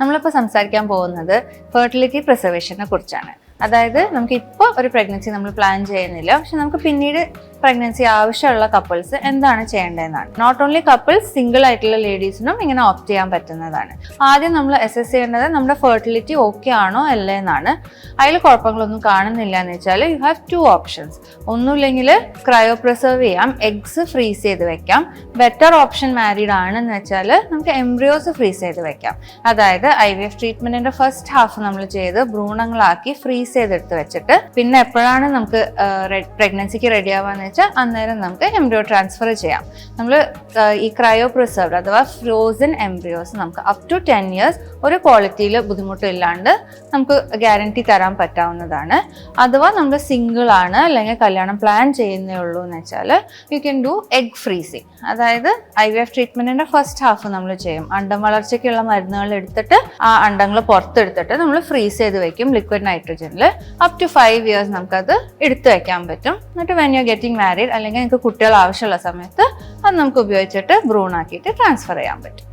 നമ്മളിപ്പോൾ സംസാരിക്കാൻ പോകുന്നത് ഫെർട്ടിലിറ്റി പ്രിസർവേഷനെ കുറിച്ചാണ്. അതായത് നമുക്ക് ഇപ്പോൾ ഒരു പ്രഗ്നൻസി നമ്മൾ പ്ലാൻ ചെയ്യുന്നില്ല. പക്ഷെ നമുക്ക് പിന്നീട് പ്രഗ്നൻസി ആവശ്യമുള്ള കപ്പിൾസ് എന്താണ് ചെയ്യേണ്ടതെന്നാണ്. നോട്ട് ഓൺലി കപ്പിൾസ് സിംഗിൾ ആയിട്ടുള്ള ലേഡീസിനും ഇങ്ങനെ ഓപ്റ്റ് ചെയ്യാൻ പറ്റുന്നതാണ്. ആദ്യം നമ്മൾ അസസ് ചെയ്യേണ്ടത് നമ്മുടെ ഫെർട്ടിലിറ്റി ഓക്കെ ആണോ അല്ലേ എന്നാണ് അതിൽ കുഴപ്പങ്ങളൊന്നും കാണുന്നില്ല എന്ന് വെച്ചാൽ യു ഹാവ് ടു ഓപ്ഷൻസ് ഒന്നുമില്ലെങ്കിൽ ക്രയോ പ്രിസർവ് ചെയ്യാം എഗ്സ് ഫ്രീസ് ചെയ്ത് വെക്കാം. ബെറ്റർ ഓപ്ഷൻ മാരീഡ് ആണെന്ന് വെച്ചാൽ നമുക്ക് എംബ്രിയോസ് ഫ്രീസ് ചെയ്ത് വെക്കാം. അതായത് ഐ വി എഫ് ട്രീറ്റ്മെന്റിന്റെ ഫസ്റ്റ് ഹാഫ് നമ്മൾ ചെയ്ത് ഭ്രൂണങ്ങളാക്കി ഫ്രീസ് ചെയ്തെടുത്ത് വെച്ചിട്ട് പിന്നെ എപ്പോഴാണ് നമുക്ക് പ്രഗ്നൻസിക്ക് റെഡി ആവാന്ന് വെച്ചാൽ അന്നേരം നമുക്ക് എംബ്രിയോ ട്രാൻസ്ഫർ ചെയ്യാം. നമ്മൾ ഈ ക്രയോ പ്രിസർവ്ഡ് അഥവാ ഫ്രോസൺ എംബ്രിയോസ് നമുക്ക് അപ് ടു ടെൻ ഇയേഴ്സ് ഒരു ക്വാളിറ്റിയിൽ ബുദ്ധിമുട്ടില്ലാണ്ട് നമുക്ക് ഗ്യാരണ്ടി തരാൻ പറ്റാവുന്നതാണ്. അഥവാ നമ്മൾ സിംഗിൾ ആണ് അല്ലെങ്കിൽ കല്യാണം പ്ലാൻ ചെയ്യുന്നേ ഉള്ളൂ എന്ന് വെച്ചാൽ you can do egg freezing അതായത് ഐ വി എഫ് ട്രീറ്റ്മെന്റിന്റെ ഫസ്റ്റ് ഹാഫ് നമ്മൾ ചെയ്യും. അണ്ടം വളർച്ചയ്ക്കുള്ള മരുന്നുകൾ എടുത്തിട്ട് ആ അണ്ടങ്ങൾ പുറത്തെടുത്തിട്ട് നമ്മൾ ഫ്രീസ് ചെയ്ത് വെക്കും. ലിക്വിഡ് നൈട്രജനിൽ അപ് ടു ഫൈവ് ഇയേഴ്സ് നമുക്കത് എടുത്തു വെക്കാൻ പറ്റും. എന്നിട്ട് വെൻ യു ഗെറ്റിംഗ് മാരീഡ് അല്ലെങ്കിൽ നിങ്ങൾക്ക് കുട്ടികൾ ആവശ്യമുള്ള സമയത്ത് അത് നമുക്ക് ഉപയോഗിച്ചിട്ട് ബ്രൂൺ ആക്കിയിട്ട് ട്രാൻസ്ഫർ ചെയ്യാൻ പറ്റും.